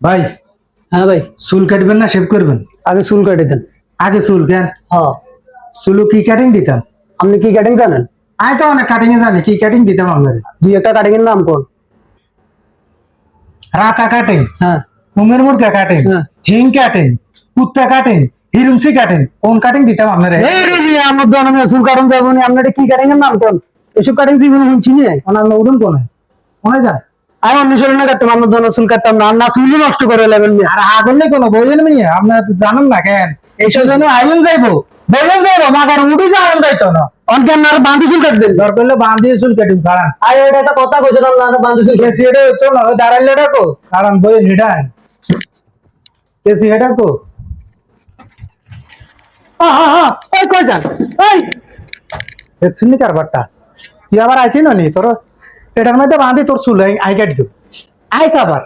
ভাই হ্যাঁ ভাই। চুল কাটবেন না শেভ করবেন? আগে চুল কাটে দেন। আগে চুল কেন? হ্যাঁ। চুলু কি কাটিং দিতাম? আপনি কি কাটিং জানেন? আমি তো অনেক কাটিং জানি কি কাটিং দিতাম আপনার? দুই একটা কাটিং এর নাম কোন রাতা কাটিং হ্যাঁ। উমের মুরগা কাটিং হ্যাঁ। হিং কাটিং কুত্তা কাটিং হিরুমসি কাটিং কোন কাটিং দিতাম আপনার? এই রে আমার আমি চুল কাটন যাব আপনার কি কাটিং এর নাম কোন এসব কাটিং শুনছি না ওনার উড়ুন কোনে? কোনে যায়? আমি অন্য চলে না কাটতাম আমার চুল কাটতাম না। আর না চুলই নষ্ট করে লেবেন আর নেই কোনো বইলেন মিয়ে আপনার তো জানেন না কেন? এইসব জন্য আইন যাইবো। বইলেন যাইবো যাওয়ান যাইতো না। অঞ্চল আর বান্ধি চুল দর করলে বান্ধিয়ে চুল কাটিং কারণ আর এটা একটা কথা কইছিলাম না বান্ধি চুল কেসি এটা হতো না দাঁড়াইলে ডাকো কারণ বই নিডান কেসি এটা কো। হ্যাঁ হ্যাঁ হ্যাঁ এই কই যান এই দেখছিস নি কারবারটা তুই আবার আইছি না নি? তোর এটার মধ্যে বাঁধি তোর চুল আই- আই কাটি দেব আইস আবার।